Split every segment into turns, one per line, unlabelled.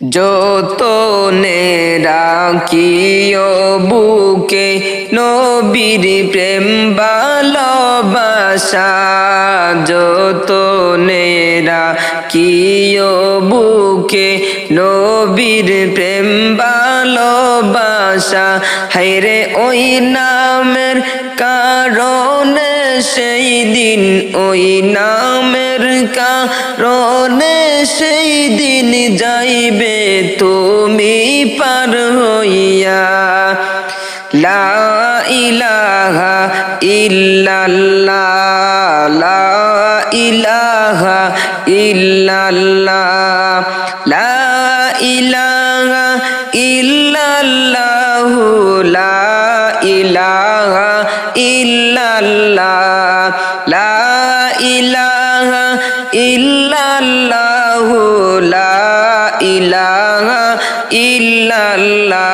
যত রাখিও বুকে নবীর প্রেম ভালোবাসা যত রাখিও বুকে নবীর প্রেম ভালোবাসা। হাইরে ওই নামের কারণে সেই দিন, ওই নামের কারণে সেই দিন যাইবে তুমি পার হইয়া। লা ইলাহা ইল্লাল্লাহ, লা ইলাহা ইল্লাল্লাহ। ইলাহা ইল্লাল্লাহ, লা ইলাহা ইল্লাল্লাহ, লা ইলাহা ইল্লাল্লাহ।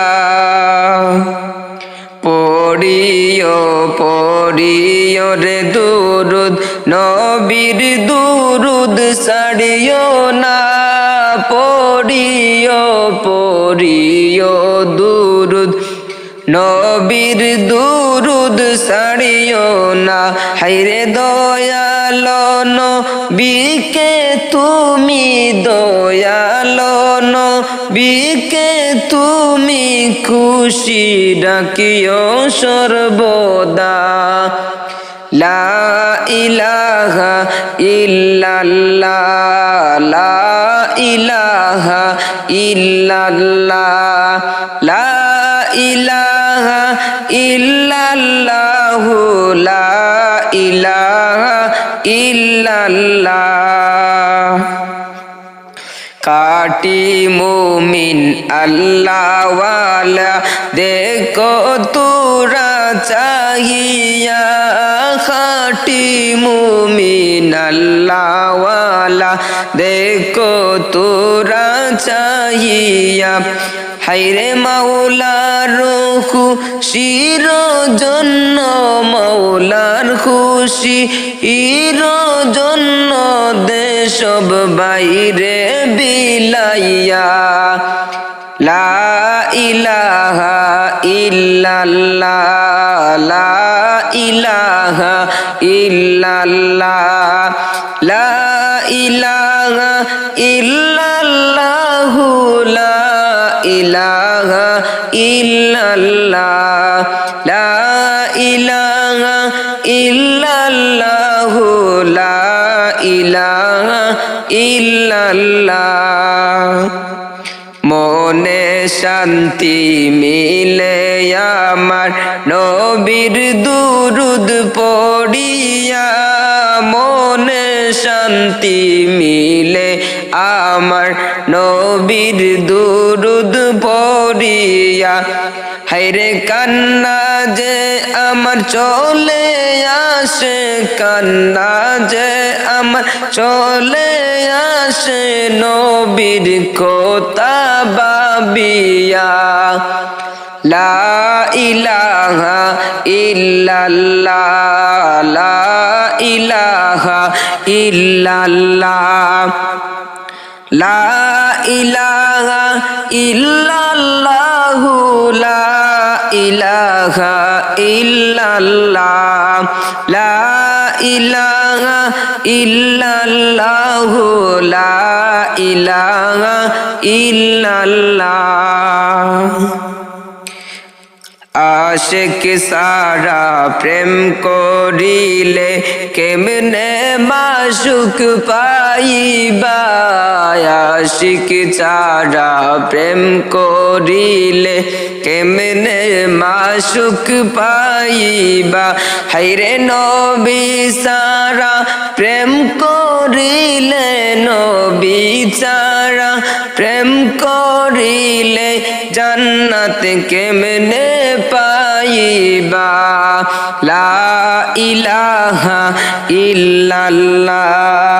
পড়িও পড়িও রে দুরুদ, নবীর দুরুদ সাড়িও না। পড়িও পড়িও দুরুদ নবীর দুরুদ সাড়িও না। হাইরে দয়ালো নবীকে তুমি দয়ালো নবীকে তুমি খুশি ডাকিও সর্বদা। লা ইলাহা ইল্লাল্লাহ, লা ইলাহা ইল্লাল্লাহ, লা ইল্লাল্লাহ লা কাটি মুমিন আল্লাহওয়ালা দেখো তোরা চাহিয়া। খাটি মুমিন আল্লাহওয়ালা দেখো তোরা চাহিয়া। হাইরে মাওলার খুশির জন্য মাওলার খুশি। ইর জন্য দেশব বাইরে বিলাইয়া। লা ইলাহা ইল্লাল্লাহ, লা ইলাহা ইল্লাল্লাহ, লা ইলাহা ইল্লাল্লাহ ইল্লাল্লাহ, লা ইলাহা ইল্লাল্লাহ, লা ইলাহা ইল্লাল্লাহ। মনে শান্তি মিলে আমার নবীর দুরুদ পড়িয়া, মনে শান্তি মিলে আমার নবীর দুরুদ পড়িয়া হাইরে কান্না যে আমার চলে আসে, কান্না যে আমার চলে আসে, নবীর কোতা বাবিয়া লা ইলাহা ইল্লাল্লাহ, লা ইলাহা ইল্লাল্লাহ। লা ইলাহা ইল্লাল্লাহ লা ইলাহা ইল্লাল্লাহ। লা ইলাহা ইল্লাল্লাহ লা ইলাহা ইল্লাল্লাহ। আশেক সারা প্রেম করিলে কেমনে মাসুক পাইবা? আশিক চারা প্রেম করিলে কেমনে মাসুক পাইবা? হাইরে নবী সারা প্রেম করিলে, নবী চারা প্রেম করিলে জান্নাত কেমনে পাইবা? লা ইলাহা ইল্লাল্লাহ।